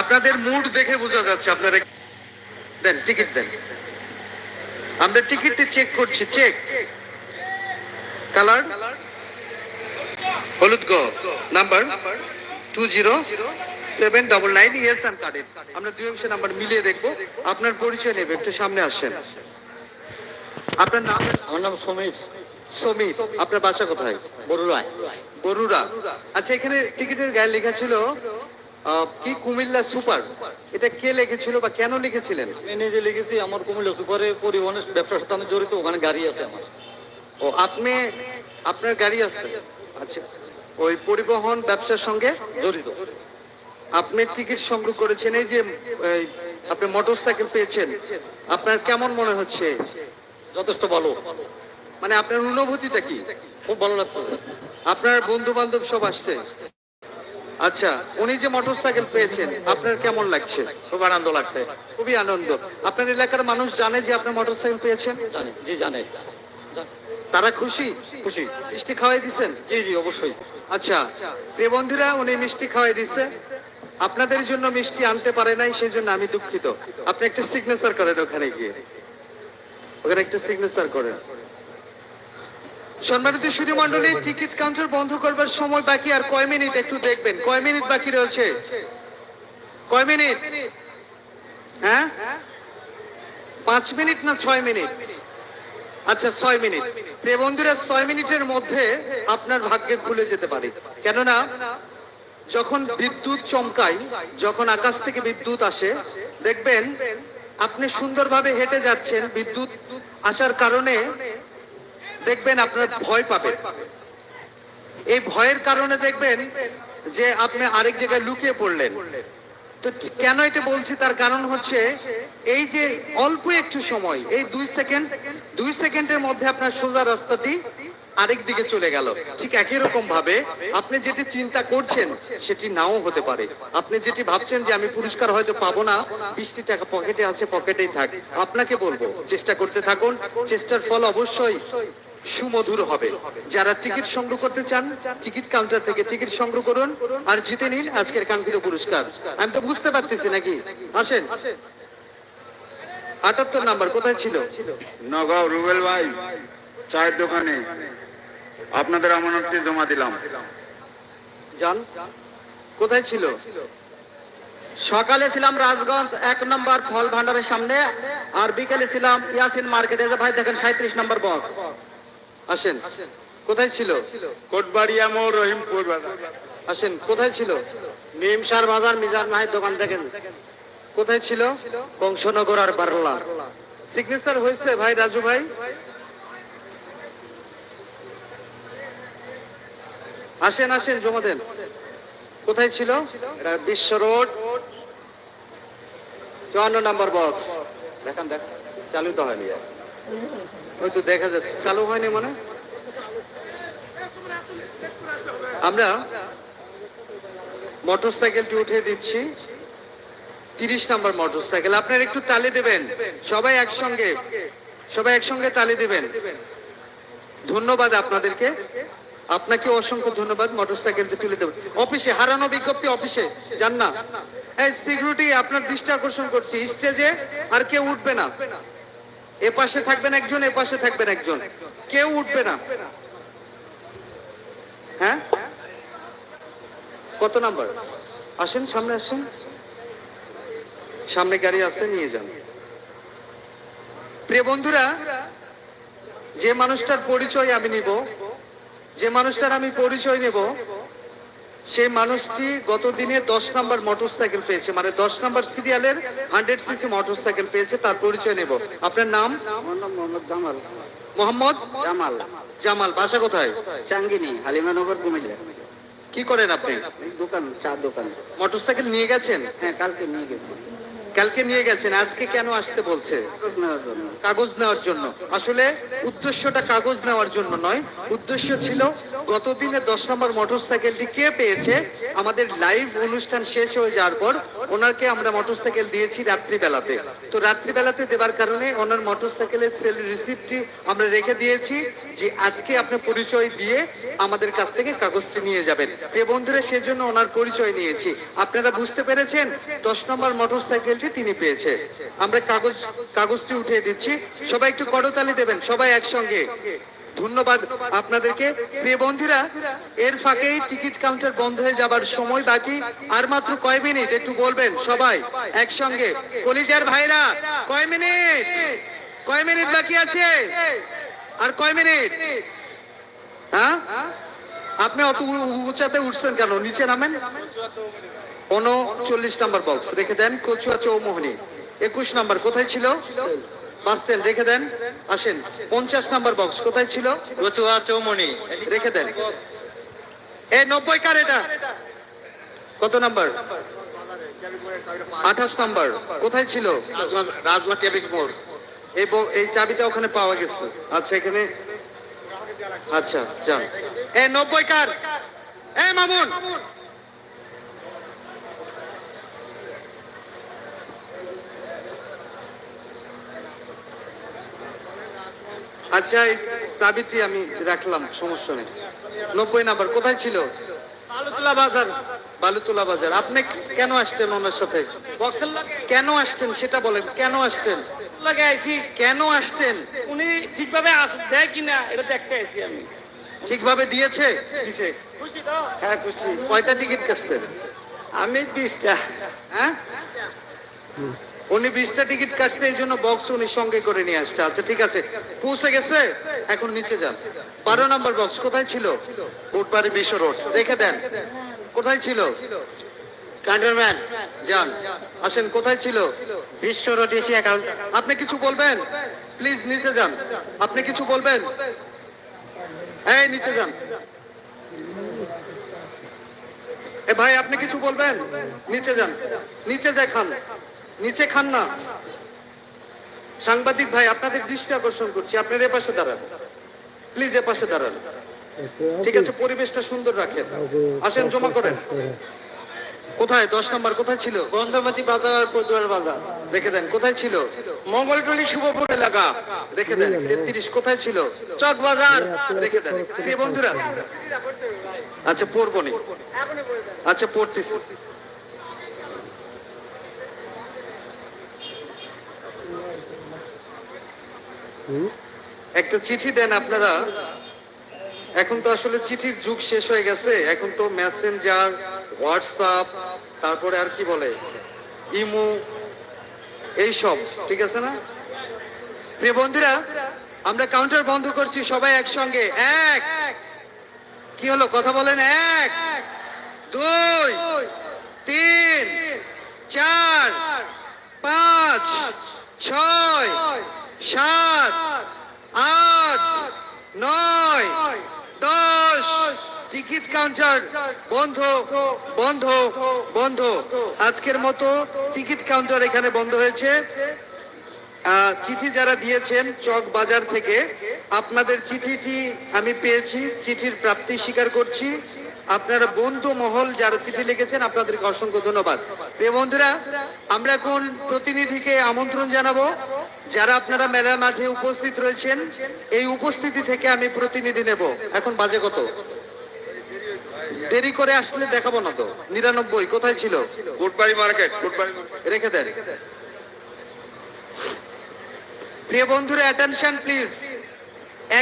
আপনাদের মুড দেখে বোঝা যাচ্ছে আপনারা দেন টিকিট দেন। আমরা টিকিটটি চেক করছি চেক কালার হলুদ গো। Number two zero seven double nine yes and carded আমরা দুই অংশ নাম্বার মিলিয়ে দেখব। আপনার পরিচয় নেবে একটু সামনে আসেন। আপনার নাম? আমার নাম সমীর। সমীর। আপনার বাসা কোথায়? বড়ুরায় বরুড়া। আচ্ছা এখানে টিকিটের গায়ে লেখা ছিল কি কুমিল্লা সুপার? এটা কে লিখেছিল বা কেন লিখেছিলেন? আমি নিজে লিখেছি আমার কুমিল্লা সুপারে পরিবহনের ব্যবসার সাথে আমি জড়িত ওখানে গাড়ি আছে আমার। ও আপনি আপনার গাড়ি আছে? আচ্ছা ওই পরিবহন ব্যবসার সঙ্গে? জড়িত। আপনি টিকিট সংগ্রহ করেছেন এই যে আপনি মোটর সাইকেল পেয়েছেন আপনার কেমন মনে হচ্ছে? যথেষ্ট ভালো। মানে আপনার অনুভূতিটা কি? খুব ভালো লাগছে। আপনার বন্ধু বান্ধব সব আসছে? আচ্ছা উনি যে মোটরসাইকেল পেয়েছেন আপনার কেমন লাগছে? খুব আনন্দ লাগছে খুবই আনন্দ। আপনার এলাকার মানুষ জানে যে আপনি মোটরসাইকেল পেয়েছেন? জি জানে। তারা খুশি? খুশি। মিষ্টি খাওয়াই দিছেন? জি জি অবশ্যই। আচ্ছা প্রিয় বন্ধুরা উনি মিষ্টি খাওয়াই দিছে। আপনাদের জন্য মিষ্টি আনতে পারে নাই সেই জন্য আমি দুঃখিত। আপনি একটা সিগনেচার করেন ওখানে গিয়ে। ওখানে একটা সিগনেচার করেন। সম্মানিত সুধী মন্ডলী টিকিট কাউন্টার বন্ধ করবার সময় বাকি আর কয় মিনিট একটু দেখবেন। কয় মিনিট বাকি রয়েছে? কয় মিনিট? হ্যাঁ? পাঁচ মিনিট না ছয় মিনিট? আচ্ছা ছয় মিনিট। প্রিয় বন্ধুরা, ছয় মিনিটের মধ্যে আপনার ভাগ্যে খুলে যেতে পারে। কেননা, যখন বিদ্যুৎ চমকায়, যখন আকাশ থেকে বিদ্যুৎ আসে, দেখবেন আপনি সুন্দরভাবে হেঁটে যাচ্ছেন, বিদ্যুৎ আসার কারণে দেখবেন আপনার ভয় পাবেন। এই ভয়ের কারণে দেখবেন যে আপনি আরেক জায়গায় লুকিয়ে পড়লেন। তো কেন এটা বলছি? তার কারণ হচ্ছে এই যে অল্প একটু সময়, এই দুই সেকেন্ড, দুই সেকেন্ডের মধ্যে আপনার সোজা রাস্তাটি আরেক দিকে চলে গেল। ঠিক একই রকম ভাবে আপনি যেটি চিন্তা করছেন, সেটি নাও হতে পারে। আপনি যেটি ভাবছেন যে আমি পুরস্কার হয়তো পাবো না, বিশটি টাকা পকেটে আছে, পকেটেই থাক। আপনাকে বলব, চেষ্টা করতে থাকুন। চেষ্টার ফল অবশ্যই সুমধুর হবে। যারা টিকিট সংগ্রহ করতে চান টিকিট কাউন্টার থেকে টিকিট সংগ্রহ করুন আর জিতে নিন আজকের কাঙ্ক্ষিত পুরস্কার। আমি তো বুঝতে পারতেছি নাকি? আসেন। আটাত্তর নাম্বার কোথায় ছিল? নগাঁও রুবেল ভাই চায়ের দোকানে। আপনাদের আমানতটি জমা দিলাম। জান কোথায় ছিল? সকালে ছিলাম রাজগঞ্জ এক নম্বর ফল ভান্ডারের সামনে আর বিকেলে ছিলাম ইয়াসিন মার্কেটে। ভাই দেখেন সাঁত্রিশ নম্বর বক্স আসেন। কোথায় ছিল? কোটবাড়িয়া মোড় রহিমপুর বাজার। আসেন কোথায় ছিল? মিমসার বাজার মিজান ভাইয়ের দোকান দেখেন। কোথায় ছিল? বংশনগর আর বারলা। সিগনেচার হয়েছে ভাই রাজু ভাই। আসেন আসেন জমা দেন কোথায় ছিল? বিশ্ব রোড। চুয়ান্ন নম্বর বক্স দেখেন দেখ চালু তো হয়নি। ওই তো দেখা যাচ্ছে। চালু হয়নি মানে? আমরা মোটরসাইকেলটি উঠে দিচ্ছি। তিরিশ নাম্বার মোটরসাইকেল। আপনারা একটু তালি দেবেন। সবাই একসঙ্গে সবাই একসঙ্গে তালি দেবেন। ধন্যবাদ আপনাদেরকে। আপনাকে অসংখ্য ধন্যবাদ মোটর মোটরসাইকেলটি তুলে দেবেন অফিসে, হারানো বিজ্ঞপ্তি অফিসে। যান না। সিকিউরিটি আপনার দৃষ্টি আকর্ষণ করছি। স্টেজে আর কেউ উঠবে না। এ পাশে থাকবেন একজন এ পাশে থাকবেন একজন। কেউ উঠবে না। হ্যাঁ? কত নাম্বার? আসেন, সামনে আসেন। সামনে গাড়ি আসতে নিয়ে যান। প্রিয় বন্ধুরা, যে মানুষটার পরিচয় আমি নিব, যে মানুষটার আমি পরিচয় নেব সেই মানুষটি গত দিনে দশ নাম্বার মোটরসাইকেল পেয়েছে। মানে দশ নাম্বার সিরিয়ালের হান্ড্রেড সিসি মোটরসাইকেল পেয়েছে তার পরিচয় নেব। আপনার নাম? মোহাম্মদ জামাল। মোহাম্মদ? জামাল। জামাল বাসা কোথায়? চাঙ্গিনী হালিমানগর কুমিল্লা। কি করেন আপনি? দোকান চা দোকান। মোটরসাইকেল নিয়ে গেছেন? হ্যাঁ কালকে নিয়ে গেছি। কালকে নিয়ে গেছেন, আজকে কেন আসতে বলছে? কাগজ নেওয়ার জন্য। আসলে উদ্দেশ্যটা কাগজ নেওয়ার জন্য নয়। উদ্দেশ্য ছিল গত দিনে দশ নম্বর মোটরসাইকেলটি কে পেয়েছে? আমাদের লাইভ অনুষ্ঠান শেষ হয়ে যাওয়ার পর ওনাকে আমরা মোটরসাইকেল দিয়েছি রাত্রিবেলাতে। তো রাত্রিবেলাতে দেবার কারণে ওনার মোটরসাইকেলের সেল রিসিপ্টটি আমরা রেখে দিয়েছি যে আজকে আপনি পরিচয় দিয়ে আমাদের কাছ থেকে কাগজটি নিয়ে যাবেন। প্রিয় বন্ধুরা, সেজন্য ওনার পরিচয় নিয়েছি। আপনারা বুঝতে পেরেছেন, দশ নম্বর মোটরসাইকেলটি তিনি পেয়েছে। আমরা কাগজ কাগজটি উঠিয়ে দিচ্ছি। সবাই একটু করতালি দেবেন, সবাই একসঙ্গে। ধন্যবাদ আপনাদেরকে। প্রিয় বন্ধুরা, এর ফাঁকেই টিকিট কাউন্টার বন্ধ হয়ে যাবার সময় বাকি। আর মাত্র কয় মিনিট? একটু বলবেন সবাই একসঙ্গে। কলিজার ভাইরা, কয় মিনিট? কয় মিনিট বাকি আছে? আর কয় মিনিট? হ্যাঁ? আপনি অত উঁচাতে উঠছেন কেন? নিচে নামেন। উনচল্লিশ নাম্বার বক্স রেখে দেন কচুয়া চৌমোহনী। একুশ নাম্বার কোথায় ছিল? বাস স্ট্যান্ড রেখে দেন। আসেন পঞ্চাশ নাম্বার বক্স কোথায় ছিল? কচুয়া চৌমনি রেখে দেন। এ নব্বই কার এটা? কত নাম্বার? আঠাশ নাম্বার। কোথায় ছিল? রাজমা ট্রাফিক মোড়। এই এই চাবিটা ওখানে পাওয়া গেছে। আচ্ছা এখানে আচ্ছা যান। এ নব্বই কার? এ মামুন! আচ্ছা এই চাবিটি আমি রাখলাম সমস্যা নেই। নব্বই নাম্বার কোথায় ছিল? আলুতলা বাজার। বালুতলা বাজার। আপনি কেন আসছেন ওনার সাথে? কেন আসছেন সেটা বলেন কেন আইছি। কেন আসছেন? উনি ঠিকভাবে দেয় কিনা এটা দেখতে আইছি আমি। ঠিকভাবে দিয়েছে? হ্যাঁ খুশি। কয়টা টিকিট কাটছেন? আমি বিশটা। হ্যাঁ? উনি বিশটা টিকিট কাটছে এই জন্য বক্স উনি সঙ্গে করে নিয়ে আসছে। আচ্ছা ঠিক আছে। পৌঁছে গেছে? এখন নিচে যান। বারো নম্বর বক্স কোথায় ছিল? কোটবাড়ি বিশ্ব রোড। রেখে দেন। কোথায় ছিল? কান্টারম্যান যান। আসেন কোথায় ছিল? বিশ্ব রোড এশিয়া কাউন্টার আপনি কিছু বলবেন? প্লিজ নিচে যান। আপনি কিছু বলবেন? এই নিচে যান। এ ভাই আপনি কিছু বলবেন? নিচে যান। নিচে যায় খান নিচে খান না। সাংবাদিক ভাই আপনাদের দৃষ্টি আকর্ষণ করছি। আপনার এ পাশে দাঁড়ান। প্লিজ এ পাশে দাঁড়ান। ঠিক আছে পরিবেশটা সুন্দর রাখেন। আসেন জমা করেন। কোথায়? দশ নম্বর কোথায় ছিল? বন্ধমতি বাজার পদুয়ার বাজার। রেখে দেন কোথায় ছিল? মঙ্গলটলি শুভপুর এলাকা। রেখে দেন তেত্রিশ কোথায় ছিল? চক বাজার। রেখে দেন। প্রিয় বন্ধুরা আচ্ছা পড়ব নি। আচ্ছা পড়তেছি। একটা চিঠি দেন আপনারা। এখন তো আসলে চিঠির যুগ শেষ হয়ে গেছে। এখন তো মেসেঞ্জার হোয়াটসঅ্যাপ তারপরে আর কি বলে? ইমো এইসব, ঠিক আছে না? প্রিয় বন্ধুরা, আমরা কাউন্টার বন্ধ করছি, সবাই একসঙ্গে। এক। কি হলো, কথা বলেন? এক। দুই। তিন। চার। পাঁচ। ছয়। সাত, আট, নয়, দশ। টিকিট কাউন্টার বন্ধ বন্ধ বন্ধ। আজকের মতো টিকিট কাউন্টার এখানে বন্ধ হয়েছে। চিঠি যারা দিয়েছেন চক বাজার থেকে, আপনাদের চিঠিটি আমি পেয়েছি, চিঠির প্রাপ্তি স্বীকার করছি। আপনারা বন্ধু মহল যারা চিঠি লিখেছেন আপনাদেরকে অসংখ্য ধন্যবাদ। প্রিয় বন্ধুরা আমরা এখন প্রতিনিধিকে আমন্ত্রণ জানাব যারা আপনারা মেলার মাঝে উপস্থিত রয়েছেন। এই উপস্থিতি থেকে আমি প্রতিনিধি নেব। এখন বাজে কত? দেরি করে আসলে দেখাবো না তো। নিরানব্বই কোথায় ছিল? কোটবাড়ি মার্কেট রেখে দেন। প্রিয় বন্ধুরা অ্যাটেনশন প্লিজ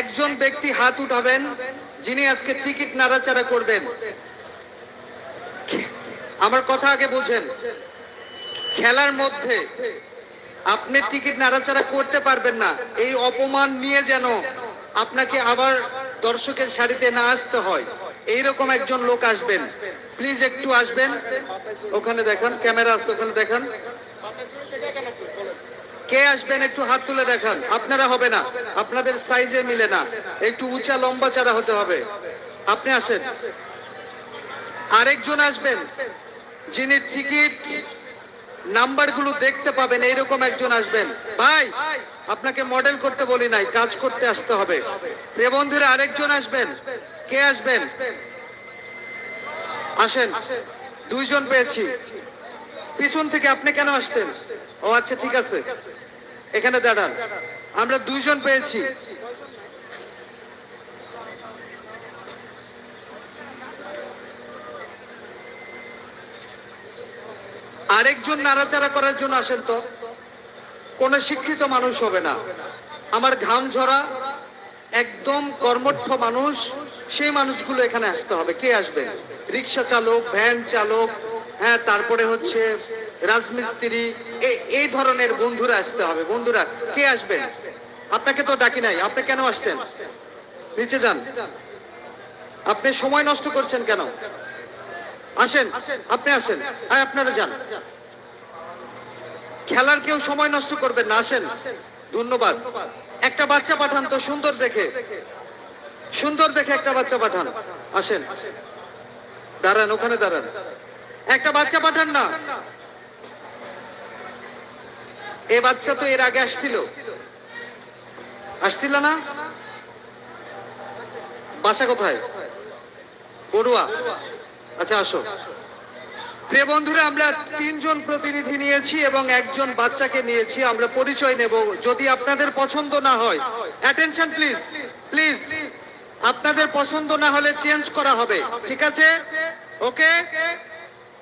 একজন ব্যক্তি হাত উঠাবেন যিনি আজকে টিকিট নাড়াচাড়া করবেন। আমার কথা আগে বোঝেন। খেলার মধ্যে আপনি টিকিট নাড়াচাড়া করতে পারবেন না। এই অপমান নিয়ে যেন আপনাকে আবার দর্শকের সারিতে না আসতে হয়। এইরকম একজন লোক আসবেন। প্লিজ একটু আসবেন। ওখানে দেখান, ক্যামেরা আসতে ওখানে দেখান। কে আসবেন একটু হাত তুলে দেখান। আপনারা হবে না। আপনাদের সাইজে মিলে না। একটু উঁচা, লম্বা চারা হতে হবে। আপনি আসেন। আরেকজন আসবেন। যিনি টিকিট নাম্বারগুলো দেখতে পাবেন, এইরকম একজন আসবেন। ভাই, আপনাকে মডেল করতে বলি নাই, কাজ করতে আসতে হবে। প্রিয় বন্ধুরা, আরেকজন আসবেন। কে আসবেন? আসেন। দুইজন পেয়েছি। পিছন থেকে আপনি কেন আসছেন? ও আচ্ছা ঠিক আছে। এখানে দাঁড়ান। আমরা দুইজন পেয়েছি। আরেকজন নাড়াচাড়া করার জন্য আসেন তো। কোন শিক্ষিত মানুষ হবে না। আমার ঘাম ঝরা, একদম কর্মঠ মানুষ, সেই মানুষগুলো এখানে আসতে হবে। কে আসবে? রিক্সা চালক, ভ্যান চালক হ্যাঁ তারপরে হচ্ছে রাজমিস্ত্রি এই ধরনের বন্ধুরা আসতে হবে। বন্ধুরা, কে আসবেন? আপনাকে তো ডাকি নাই, আপনি কেন আসছেন? নিচে যান। আপনি সময় নষ্ট করছেন কেন? আসেন, আপনি আসেন। আর আপনারা যান। খেলার কেউ সময় নষ্ট করবেন না, আসেন। ধন্যবাদ। একটা বাচ্চা পাঠান তো, সুন্দর দেখে। সুন্দর দেখে একটা বাচ্চা পাঠান। আসেন। দাঁড়ান, ওখানে দাঁড়ান। একটা বাচ্চা পাঠান না। এ বাচ্চা তো এর আগে আসছিল। আসছিল না? বাসা কোথায়? বড়ুয়া আচ্ছা আসো। প্রিয় বন্ধুরা, আমরা তিনজন প্রতিনিধি নিয়েছি এবং একজন বাচ্চাকে নিয়েছি। আমরা পরিচয় নেব যদি আপনাদের পছন্দ না হয়। অ্যাটেনশন প্লিজ প্লিজ আপনাদের পছন্দ না হলে চেঞ্জ করা হবে। ঠিক আছে? ওকে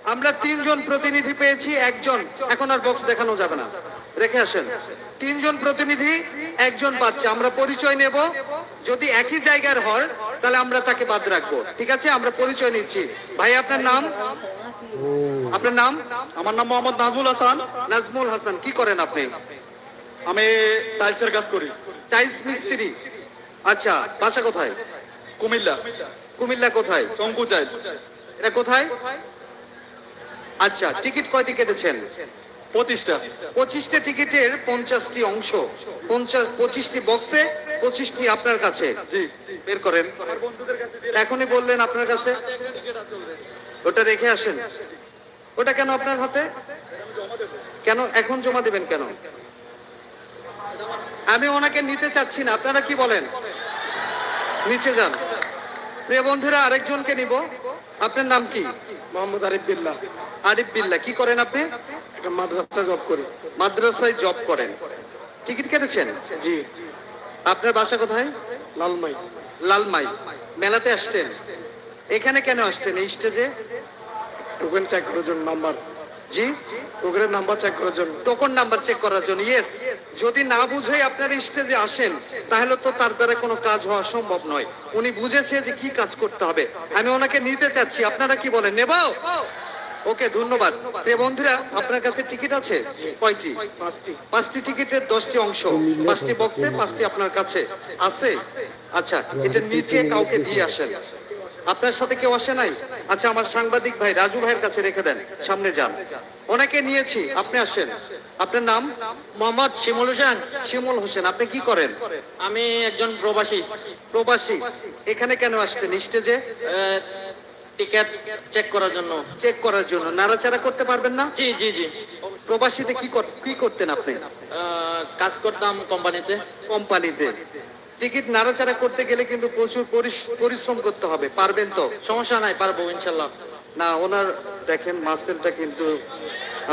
আমরা তিনজন প্রতিনিধি পেয়েছি, একজন। এখন আর বক্স দেখানো যাবে না। রেখে আসেন। তিনজন প্রতিনিধি একজন বাচ্চা আমরা পরিচয় নেব। যদি একই জায়গার হয় তাহলে আমরা তাকে বাদ রাখব। ঠিক আছে? আমরা পরিচয় নিচ্ছি। ভাই আপনার নাম? আপনার নাম? আমার নাম মোহাম্মদ নাজমুল হাসান। নাজমুল হাসান কি করেন আপনি? আমি টাইলসের কাজ করি। টাইলস মিস্ত্রি। আচ্ছা বাসা কোথায়? কুমিল্লা। কুমিল্লা কোথায়? শঙ্কু চাইল এটা কোথায়? আচ্ছা টিকিট কয়টি কেটেছেন পঁচিশটা। পঁচিশটা টিকিটের পঞ্চাশটি অংশ। পঞ্চাশ পঁচিশটি বক্সে পঁচিশটি আপনার কাছে। জি। বের করেন। এখনই বললেন আপনার কাছে। ওটা রেখে আসেন। ওটা কেন আপনার হাতে? কেন? এখন জমা দিবেন কেন? আমি ওনাকে নিতে চাচ্ছি না। আপনারা কি বলেন? নিচে যান। প্রিয় বন্ধুরা আরেকজনকে নিব। আপনার নাম কি? মোহাম্মদ আরিফ বিল্লাহ। আরিফ বিল্লা কি করেন আপনি? একটা মাদ্রাসা জব করি। মাদ্রাসায় জব করেন। টিকিট কেটেছেন? জি। আপনার বাসা কোথায়? লালমাই। লালমাই। মেলাতে আসছেন? এখানে কেন আসছেন? এই স্টেজে টোকেন চেক করার জন্য নাম্বার জি? টোকেনের নাম্বার চেক করার জন্য। টোকন নাম্বার চেক করার জন্য ইয়েস যদি না বুঝে আপনার স্টেজে আসেন তাহলে তো তার দ্বারা কোনো কাজ হওয়া সম্ভব নয়। উনি বুঝেছে যে কি কাজ করতে হবে। আমি ওনাকে নিতে চাচ্ছি। আপনারা কি বলেন? নেব? ওকে ধন্যবাদ। প্রিয় বন্ধুরা আপনার কাছে টিকিট আছে? কয়টি? পাঁচটি। পাঁচটি টিকিটের দশটি অংশ। পাঁচটি বক্সে পাঁচটি আপনার কাছে। আছে? আচ্ছা এটা নিচে কাউকে দিয়ে আসেন। আপনার সাথে কেউ আসে নাই? আচ্ছা আমার সাংবাদিক ভাই রাজু ভাইয়ের কাছে রেখে দেন। সামনে যান। অনেকে নিয়েছি। আপনি আসেন। আপনার নাম? মোহাম্মদ শিমুল হোসেন। শিমুল হোসেন আপনি কি করেন? আমি একজন প্রবাসী। প্রবাসী। এখানে কেন আসছেন? স্টেজে? টিকেট চেক করার জন্য। চেক করার জন্য। নাড়াচাড়া করতে পারবেন না? জি জি জি। প্রবাসীতে কি কি করতেন আপনি? কাজ করতাম কোম্পানিতে। কোম্পানিতে। টিকিট নাড়াচাড়া করতে গেলে কিন্তু প্রচুর পরিশ্রম করতে হবে। পারবেন তো? সমস্যা নাই পারব ইনশাল্লাহ। না ওনার দেখেন কিন্তু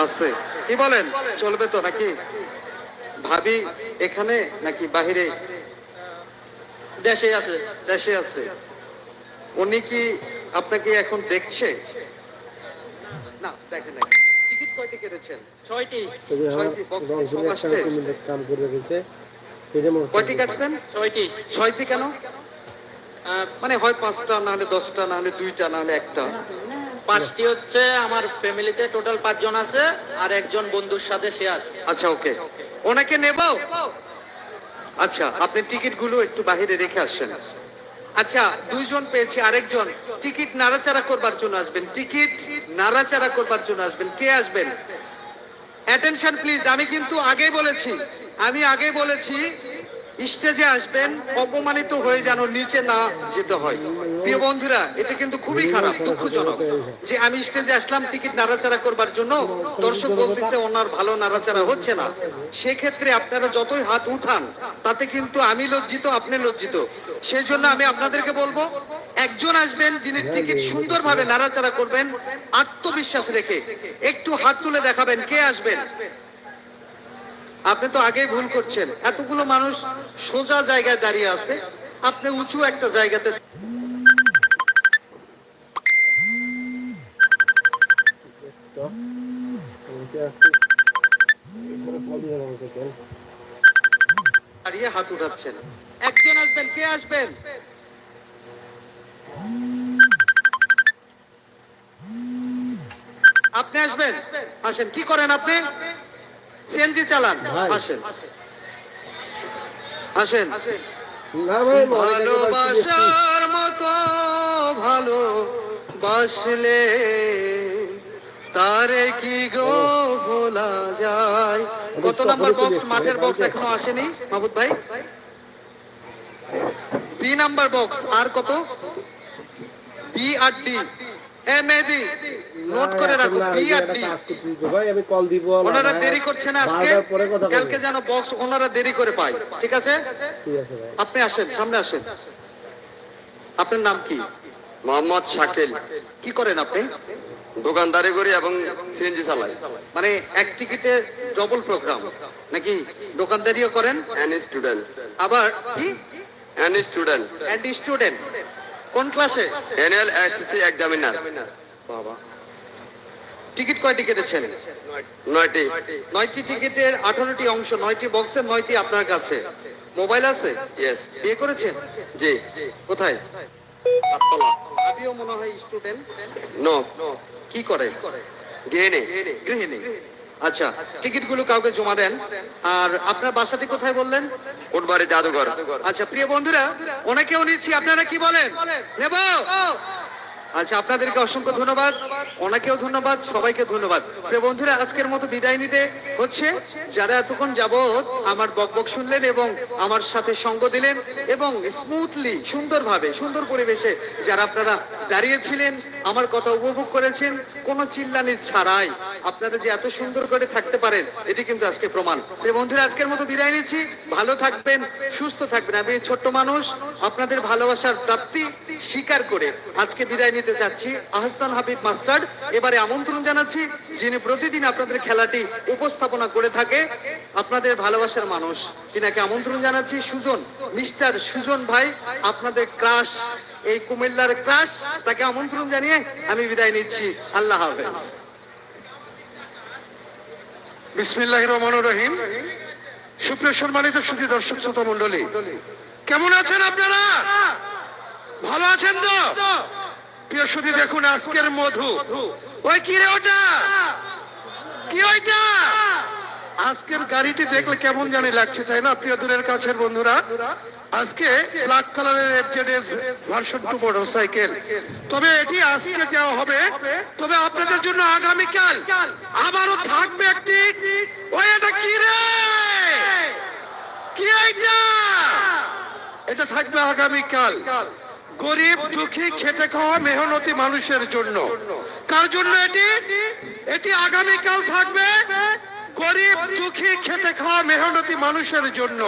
আছে। কি বলেন? চলবে তো নাকি? ভাবি এখানে নাকি বাহিরে? দেশে আছে। দেশে আছে। উনি কি আপনাকে এখন দেখছে? না দেখেন নাই। টিকিট কয়টি কেটেছেন? ছয়টি। ছয়টি বক্স আসছে কাম করে দিতে কয়টি কাটছেন? ছয়টি। ছয়টি কেন? মানে হয় পাঁচটা না হলে দশটা না হলে দুইটা না হলে একটা। পাঁচটি হচ্ছে আমার ফ্যামিলিতে টোটাল পাঁচজন আছে আর একজন বন্ধুর সাথে শেয়ার আচ্ছা ওকে। ওনাকে নেব আচ্ছা আপনি টিকিটগুলো একটু বাহিরে রেখে আসেন। আচ্ছা দুইজন পেয়েছি, আরেকজন। টিকিট নাড়াচাড়া করবার জন্য আসবেন। টিকিট নাড়াচাড়া করবার জন্য আসবেন। কে আসবেন? অ্যাটেনশন প্লিজ আমি কিন্তু আগে বলেছি। আমি আগে বলেছি স্টেজে আসবেন, অপমানিত হয়ে যেন নিচে না যেতে হয়। প্রিয় বন্ধুরা, এটা কিন্তু খুবই খারাপ, দুঃখজনক যে আমি স্টেজে আসলাম টিকিট নাড়াচাড়া করবার জন্য। দর্শক বলতেছে, ওনার ভালো নাড়াচাড়া হচ্ছে না। সেক্ষেত্রে আপনারা যতই হাত উঠান, তাতে কিন্তু আমি লজ্জিত, আপনি লজ্জিত। সেই জন্য আমি আপনাদেরকে বলব, একজন আসবেন যিনি টিকিট সুন্দরভাবে নাড়াচাড়া করবেন, আত্মবিশ্বাস রেখে একটু হাত তুলে দেখাবেন কে আসবেন। আপনি তো আগেই ভুল করছেন। এতগুলো মানুষ সোজা জায়গায় দাঁড়িয়ে আছে। আপনি উঁচু একটা জায়গাতে দাঁড়িয়ে হাত উঠাচ্ছেন। একজন আসবেন, কে আসবেন? আপনি আসবেন? আসেন, কি করেন আপনি? সিএনজি চালান আসেন। আসেন। ভালোবাসার মতো ভালো বাসলে তারে কি গো ভোলা যায়? কত নাম্বার বক্স? মাঠের বক্স এখনও আসেনি মাহবুদ ভাই? বি নাম্বার বক্স আর কত? বি আর ডি এ মেদি নোট করে রাখো বি আর ডি ভাই আমি কল দিব ওনারা দেরি করছে না আজকে। বারবার পরে কথা কালকে যেন বক্স ওনারা দেরি করে পায় ঠিক আছে? ঠিক আছে ভাই। আপনি আসেন সামনে আসেন। আপনার নাম কি? মোহাম্মদ শাকিল। কি করেন আপনি? দোকানদারি করি এবং সিএনজি চালাই। মানে এক টিকিটে ডবল প্রোগ্রাম নাকি দোকানদারিও করেন? অ্যান স্টুডেন্ট আবার কি? অ্যান স্টুডেন্ট অ্যান্ড স্টুডেন্ট কোন ক্লাসে? অ্যানুয়াল এসএসসি এক্সামিনার বাবা। টিকিট কয়টি কেটেছেন নয়টি। নয়টি টিকিটের আঠারোটি অংশ নয়টি বক্সের নয়টি আপনার কাছে। মোবাইল আছে? ইয়েস বিয়ে করেছেন? জি। কোথায়? আমিও মনে হয় স্টুডেন্ট নো কি করে? গেনে গৃহিণী। আচ্ছা টিকিটগুলো কাউকে জমা দেন। আর আপনার বাসাটি কোথায় বললেন? কোটবাড়ি জাদুঘর। আচ্ছা প্রিয় বন্ধুরা অনেকেও নিচ্ছি। আপনারা কি বলেন? নেব? আচ্ছা আপনাদেরকে অসংখ্য ধন্যবাদ। অনেকেও ধন্যবাদ সবাইকে ধন্যবাদ। প্রিয় বন্ধুরা আজকের মতো বিদায় নিতে হচ্ছে। যারা এতক্ষণ যাবৎ আমার বকবক শুনলেন এবং আমার সাথে সঙ্গ দিলেন এবং স্মুথলি সুন্দরভাবে সুন্দর পরিবেশে যারা আপনারা দাঁড়িয়েছিলেন আমার কথা উপভোগ করেছেন কোনো চিল্লানি ছাড়াই আপনারা যে এত সুন্দর করে থাকতে পারেন, এটি কিন্তু আজকে প্রমাণ। বন্ধুরা, আজকের মতো বিদায় নিচ্ছি। ভালো থাকবেন, সুস্থ থাকবেন। আমি ছোট্ট মানুষ, আপনাদের ভালোবাসার প্রাপ্তি স্বীকার করে আজকে বিদায় নিতে চাচ্ছি আহসান হাবিব মাস্টার এবারে আমন্ত্রণ জানাচ্ছি, যিনি প্রতিদিন আপনাদের খেলাটি উপস্থাপনা করে থাকে, আপনাদের ভালোবাসার মানুষ। তিনাকে আমন্ত্রণ জানাচ্ছি, সুজন, মিস্টার সুজন ভাই, আপনাদের ক্রাশ, এই কুমিল্লার ক্রাশ, তাকে আমন্ত্রণ জানিয়ে আমি বিদায় নিচ্ছি। আল্লাহ হাফেজ। বিসমিল্লাহ রহমান রহিম। সুপ্রিয় সম্মানিত সুখী দর্শক শ্রোতা মন্ডলী কেমন আছেন আপনারা? ভালো আছেন তো? প্রিয় দেখুন আজকের মধু। ওই কি রে ওটা? কি ওইটা? আজকের গাড়িটি দেখলে কেমন জানি লাগছে, তাই না, প্রিয় দূরের কাছের বন্ধুরা? আজকে ব্ল্যাক কালারের ভার্সন মোটরসাইকেল তবে এটি আজকে দেওয়া হবে। তবে আপনাদের জন্য আবারও থাকবে একটি ওই এটা কি রে? কি এইটা এটা থাকবে আগামীকাল। গরিব, দুঃখী, খেটে খাওয়া, মেহনতি মানুষের জন্য। কার জন্য এটি? এটি আগামীকাল থাকবে গরিব, দুঃখী, খেটে খাওয়া, মেহনতি মানুষের জন্য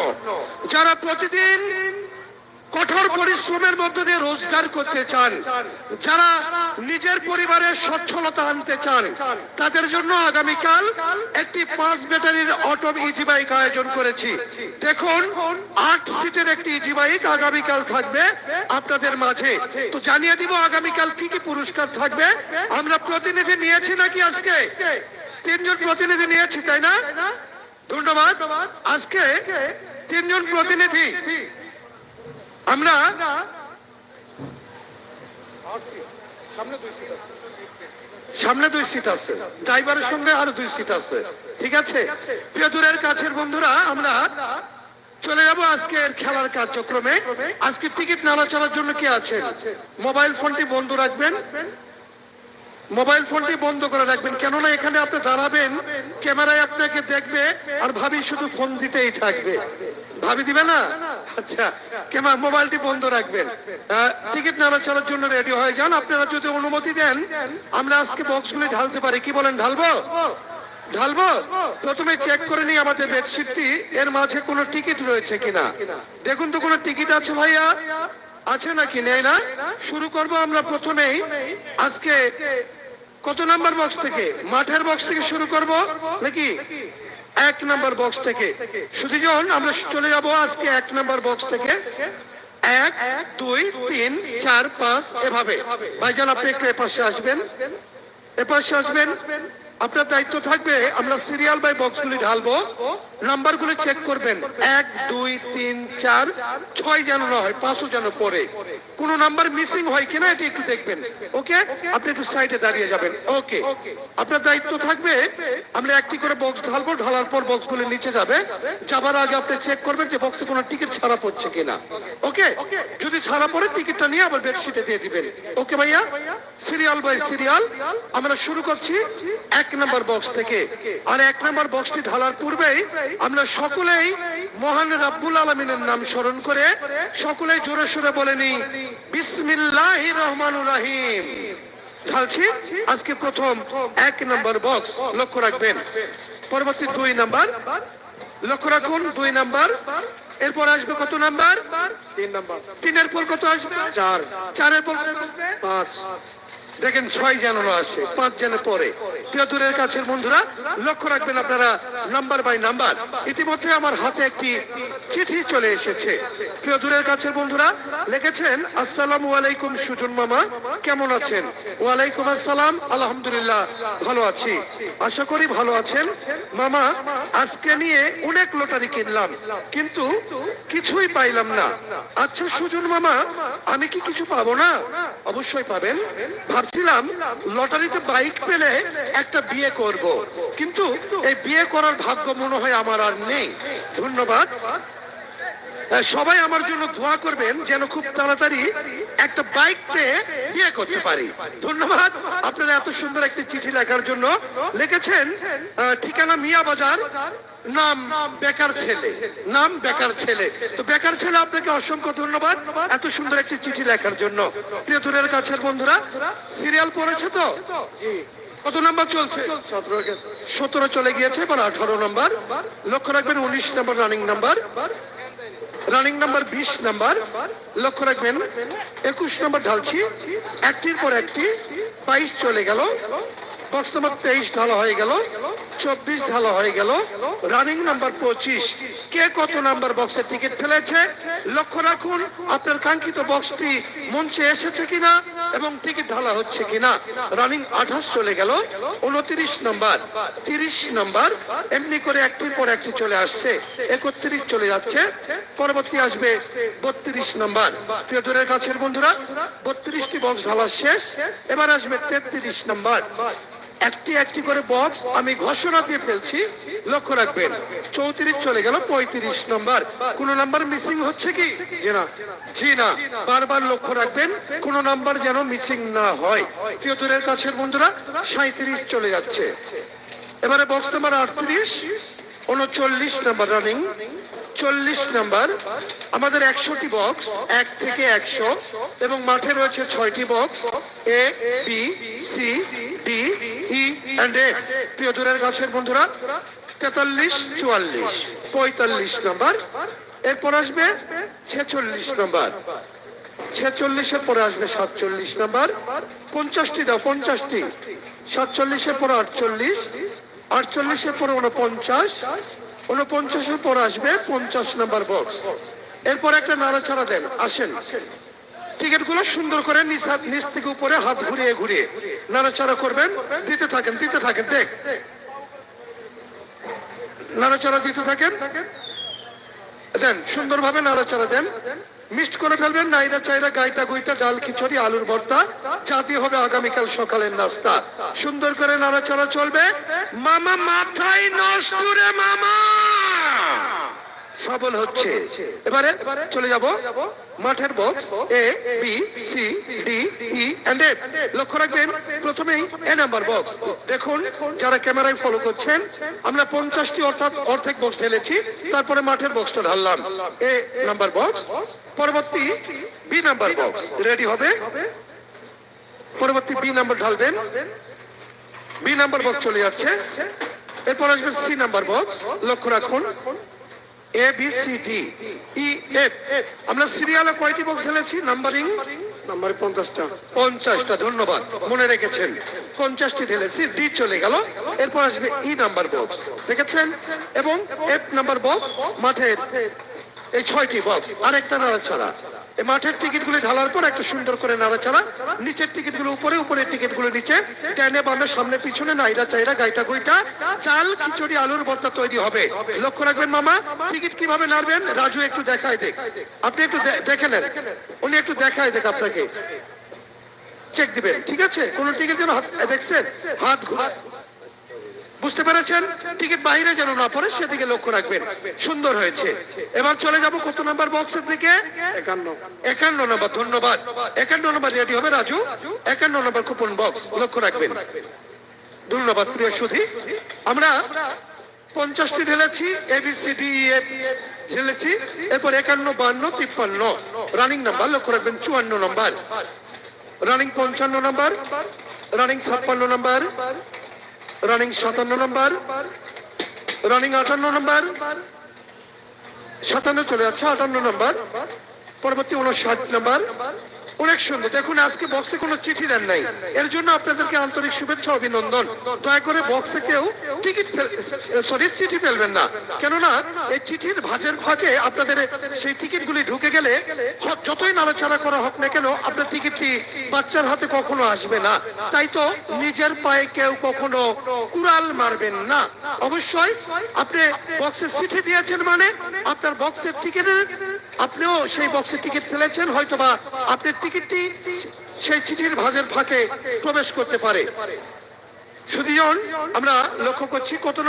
যারা প্রতিদিন কঠোর পরিশ্রমের মধ্য দিয়ে রোজগার করতে চান, যারা নিজের পরিবারের সচ্ছলতা আনতে চান, তাদের জন্য আগামীকাল একটি পাঁচ ব্যাটারির অটো ইজি বাইক আয়োজন করেছি। দেখুন, আট সিটের একটি ইজি বাইক আগামীকাল থাকবে আপনাদের মাঝে। তো জানিয়ে দিব আগামীকাল কি কি পুরস্কার থাকবে? আমরা প্রতিনিধি নিয়েছি নাকি আজকে? তিনজন প্রতিনিধি নিয়েছি, তাই না? ধন্যবাদ। আজকে তিনজন প্রতিনিধি। আমরা সামনে দুই সিট আছে। ড্রাইভারের সঙ্গে আরও দুই সিট আছে। ঠিক আছে? প্রিয় দূরের কাছের বন্ধুরা, আমরা চলে যাব আজকের খেলার কার্যক্রমে। আজকে টিকিট নাড়াচাড়ার জন্য কি আছে মোবাইল ফোনটি বন্ধ রাখবেন। মোবাইল ফোনটি বন্ধ করে রাখবেন। কেননা এখানে আপনি দাঁড়াবেন, ক্যামেরায় আপনাকে দেখবে আর ভাবি শুধু ফোন দিতেই থাকবে। ভাবি দিবে না? আচ্ছা ক্যামেরা মোবাইলটি বন্ধ রাখবেন। টিকিট নাড়াচাড়ার জন্য রেডি হয়ে যান। আপনারা যদি অনুমতি দেন, আমরা আজকে বক্সগুলি ঢালতে পারি। কি বলেন, ঢালবো? ঢালবো? প্রথমে চেক করে নিই আমাদের বেডশিটটি এর মাঝে কোনো টিকিট রয়েছে কিনা? দেখুন তো কোনো টিকিট আছে ভাইয়া? আছে নাকি? নেই না? শুরু করব আমরা প্রথমেই। আজকে কত নাম্বার বক্স থেকে? মাঠের বক্স থেকে শুরু করব নাকি? এক নাম্বার বক্স থেকে। সুধিজন, আমরা চলে যাব আজকে এক নাম্বার বক্স থেকে। এক, দুই, তিন, চার, পাঁচ, এভাবে। ভাইজান, আপনি একটু এপাশে আসবেন। এপাশে আসবেন। আপনার দায়িত্ব থাকবে, আমরা সিরিয়াল বাই বক্সগুলি ঢালবো। নাম্বারগুলো চেক করবেন। এক, দুই, তিন, চার, ছয় যেন না হয়, পাঁচও যেন পরে কোন নাম্বার মিসিং হয় কিনা এটি একটু দেখবেন। ওকে আপনি একটু সাইডে দাঁড়িয়ে যাবেন। ওকে আপনার দায়িত্ব থাকবে, আমরা একটি করে বক্স ঢালবো, ঢালার পর বক্সগুলো নিচে যাবে। যাবার আগে আপনি চেক করবেন যে বক্সে কোনো টিকিট ছাড়া পড়ছে কিনা। ওকে যদি ছাড়া পড়ে টিকিটটা নিয়ে আবার বেডশিটে দিয়ে দিবেন। ওকে ভাইয়া? সিরিয়াল বাই সিরিয়াল আমরা শুরু করছি। এক নম্বর বক্স থেকে। আর এক নম্বর বক্সটি ঢালার পূর্বেই আমরা সকলেই মহান রাব্বুল আলমিনের নাম স্মরণ করে সকলেই জোরে সোরে বলে নি বিসমিল্লাহ রহমানুর রাহিম। ঢালছি আজকে প্রথম এক নম্বর বক্স লক্ষ্য রাখবেন পরবর্তী দুই নাম্বার। লক্ষ্য রাখুন দুই নাম্বার। এরপর আসবে কত নাম্বার? তিন নাম্বার। তিনের পর কত আসবে? চার। চারের পর পাঁচ। দেখেন ছয় যেন না আসে পাঁচ যেন পরে। প্রিয় কাছের বন্ধুরা, লক্ষ্য রাখবেন আপনারা নাম্বার বাই নাম্বার। ইতিমধ্যে আমার হাতে একটি চিঠি চলে এসেছে। প্রিয় কাছের বন্ধুরা, লিখেছেন, আসসালামু আলাইকুম সুজন মামা, কেমন আছেন? ওয়ালাইকুম আসসালাম, আলহামদুলিল্লাহ, ভালো আছি। আশা করি ভালো আছেন। মামা, আজকে নিয়ে অনেক লটারি কিনলাম, কিন্তু কিছুই পাইলাম না। আচ্ছা সুজন মামা, আমি কি কিছু পাবো না? অবশ্যই পাবেন। ভাবছিলাম লটারিতে বাইক পেলে একটা বিয়ে করব। কিন্তু এই বিয়ে করার ভাগ্য মনে হয় আমার আর নেই। ধন্যবাদ। সবাই আমার জন্য দোয়া করবেন যেন খুব তাড়াতাড়ি একটা বাইক পেয়ে বিয়ে করতে পারি। ধন্যবাদ। আপনারা এত সুন্দর একটি চিঠি লেখার জন্য লিখেছেন ঠিকানা মিয়া বাজার নাম বেকার ছেলে নাম বেকার ছেলে। তো বেকার ছেলে আপনাকে অসংখ্য ধন্যবাদ এত সুন্দর একটি চিঠি লেখার জন্য। প্রিয় দূরের কাছের বন্ধুরা সিরিয়াল পড়েছে তো? কত নাম্বার চলছে? সতেরো চলে গিয়েছে এবার আঠারো নাম্বার লক্ষ্য রাখবেন উনিশ number running number running number বিশ নাম্বার লক্ষ্য রাখবেন, একুশ নাম্বার ঢালছি, একটির পর একটি, বাইশ চলে গেল। বক্স নাম্বার তেইশ ঢালা হয়ে গেল, চব্বিশ ঢালা হয়ে গেল রানিং নাম্বার পঁচিশ। কে কত নাম্বার বক্সের টিকিট ফেলেছে? লক্ষ্য রাখুন, আপনার কাঙ্ক্ষিত বক্সটি মঞ্চে এসেছে কিনা এবং টিকিট ঢালা হচ্ছে কিনা। রানিং আঠাশ চলে গেল, উনত্রিশ নাম্বার তিরিশ নাম্বার এমনি করে একটির পর একটি চলে আসছে, একত্রিশ চলে যাচ্ছে, পরবর্তী আসবে বত্রিশ নাম্বার প্রিয় দূরের কাছের বন্ধুরা, বত্রিশটি বক্স ঢালা শেষ, এবার আসবে তেত্রিশ নাম্বার একটি একটি করে বক্স আমি ঘোষণা দিয়ে ফেলছি। লক্ষ্য রাখবেন, চৌত্রিশ চলে গেল, পঁয়ত্রিশ নম্বর কোন নাম্বার মিসিং হচ্ছে কি? জি না। জি না। বারবার লক্ষ্য রাখবেন, কোন নাম্বার যেন মিসিং না হয়। প্রিয় দূরের কাছের বন্ধুরা সাঁত্রিশ চলে যাচ্ছে। এবারে বক্স নাম্বার আটত্রিশ, উনচল্লিশ নাম্বার রানিং চল্লিশ নাম্বার। আমাদের একশোটি বক্স এক থেকে একশো, এবং মাঠে রয়েছে ছয়টি box A B C D E and A প্রিয় দূরের গাছের বন্ধুরা, তেতাল্লিশ, চুয়াল্লিশ, পঁয়তাল্লিশ নাম্বার। এরপর আসবে ছেচল্লিশ নাম্বার। ছেচল্লিশের পরে আসবে সাতচল্লিশ নাম্বার। পঞ্চাশটি দাও, পঞ্চাশটি। সাতচল্লিশের পরে আটচল্লিশ, আটচল্লিশের পরে উনপঞ্চাশ উনপঞ্চাশের পর আসবে পঞ্চাশ নাম্বার বক্স এরপর একটা নাড়াচাড়া দেন, আসেন। সুন্দর করে নিচ থেকে উপরে হাত ঘুরিয়ে ঘুরিয়ে নাড়াচাড়া করবেন। দিতে থাকেন দিতে থাকেন, দেখ। নাড়াচাড়া দিতে থাকেন। দেন নাড়াচাড়া দেন। মিক্সড করে ফেলবেন, নাইরা চাইরা, গাইটা গুইটা, ডাল খিচুড়ি, আলুর ভর্তা। জাতি হবে আগামীকাল সকালের নাস্তা। সুন্দর করে নাড়াচাড়া চলবে। মামা, মাথায় নষ্ট মামা। সবল হচ্ছে। এবারে চলে যাব মাঠের box A B C D E and F লক্ষ্য রাখবেন প্রথমেই এ নাম্বার বক্স দেখুন যারা ক্যামেরায় ফলো করছেন আমরা পঞ্চাশটি অর্থাৎ অর্ধেক বক্স ঢেলেছি তারপরে মাঠের বক্সটা ঢাললাম। এ নাম্বার বক্স পরবর্তী বি নাম্বার বক্স রেডি হবে? পরবর্তী বি নাম্বার ঢালবেন। বি নাম্বার বক্স চলে যাচ্ছে। এরপর আসবে সি নাম্বার বক্স লক্ষ্য রাখুন। A B C D E F আমরা সিরিয়ালে কয়টি বক্স ফেলেছি নাম্বারিং নাম্বার পঞ্চাশটা। পঞ্চাশটা ধন্যবাদ। মনে রেখেছেন। পঞ্চাশটি ঢেলেছি ডি চলে গেল। এরপর আসবে ই নাম্বার বক্স দেখেছেন? এবং এফ নাম্বার বক্স মাঠের এই ছয়টি বক্স আরেকটা নাড়া নাড়াছাড়া মাঠের টিকিট গুলি ঢালার পর একটা সুন্দর করে নাড়াচাড়া। নিচের টিকিটগুলো উপরে, উপরের টিকিটগুলো নিচে। ডাইনে বামে সামনে পিছনে নাইরা চাইরা গাইটা গুইটা। ডাল, খিচুড়ি, আলুর ভর্তা তৈরি হবে। লক্ষ্য রাখবেন মামা, টিকিট কীভাবে নাড়বেন রাজু একটু দেখায় দেখ। আপনি একটু দেখে নেন। উনি একটু দেখায় দেখ আপনাকে। চেক দিবেন, ঠিক আছে? কোন টিকিট যেন হাত- দেখছেন? হাত ঘুরা বুঝতে পেরেছেন? টিকিট বাইরে যেন না পড়ে, সেদিকে লক্ষ্য রাখবেন। সুন্দর হয়েছে। এবার চলে যাব কত নাম্বার বক্সের দিকে? একান্ন। একান্ন নম্বর, ধন্যবাদ। একান্ন নম্বর রেডি হবে, রাজু? একান্ন নম্বর কুপন বক্স লক্ষ্য রাখবেন। ধন্যবাদ, প্রিয় সুধী। আমরা পঞ্চাশটি ঢেলেছি এবিসিডি ঢেলেছি। এরপর একান্ন, বান্ন, তিপ্পান্ন। রানিং নাম্বার লক্ষ্য রাখবেন, চুয়ান্ন নাম্বার। রানিং পঞ্চান্ন নম্বর। রানিং ছাপ্পান্ন নম্বর। রানিং সাতান্ন নম্বর রানিং আটান্ন নম্বর সাতান্ন চলে যাচ্ছে আটান্ন নম্বর পরবর্তী উনষাট নম্বর অনেক সুন্দর। দেখুন, আজকে বক্সে কোনো চিঠি দেন নাই। এর জন্য আপনাদেরকে আন্তরিক শুভেচ্ছা, অভিনন্দন। দয়া করে বক্সে কেউ টিকিট সরি চিঠি ফেলবেন না। কেননা, এই চিঠির ভাঁজের ফাঁকে আপনাদের সেই টিকিটগুলি ঢুকে গেলে যতই নাড়াচাড়া করা হোক না কেন, আপনার টিকিটটি বাচ্চার হাতে কখনো আসবে না। তাই তো নিজের পায়ে কেউ কখনো কুড়াল মারবেন না। অবশ্যই আপনি বক্সের চিঠি দিয়েছেন মানে আপনার বক্সের টিকিটের আপনিও সেই বক্সের টিকিট ফেলেছেন, হয়তোবা আপনার টিকিটটি সেই চিঠির ভাজের ফাঁকে প্রবেশ করতে পারে। শুধু আমরা লক্ষ্য করছি কত নম্বর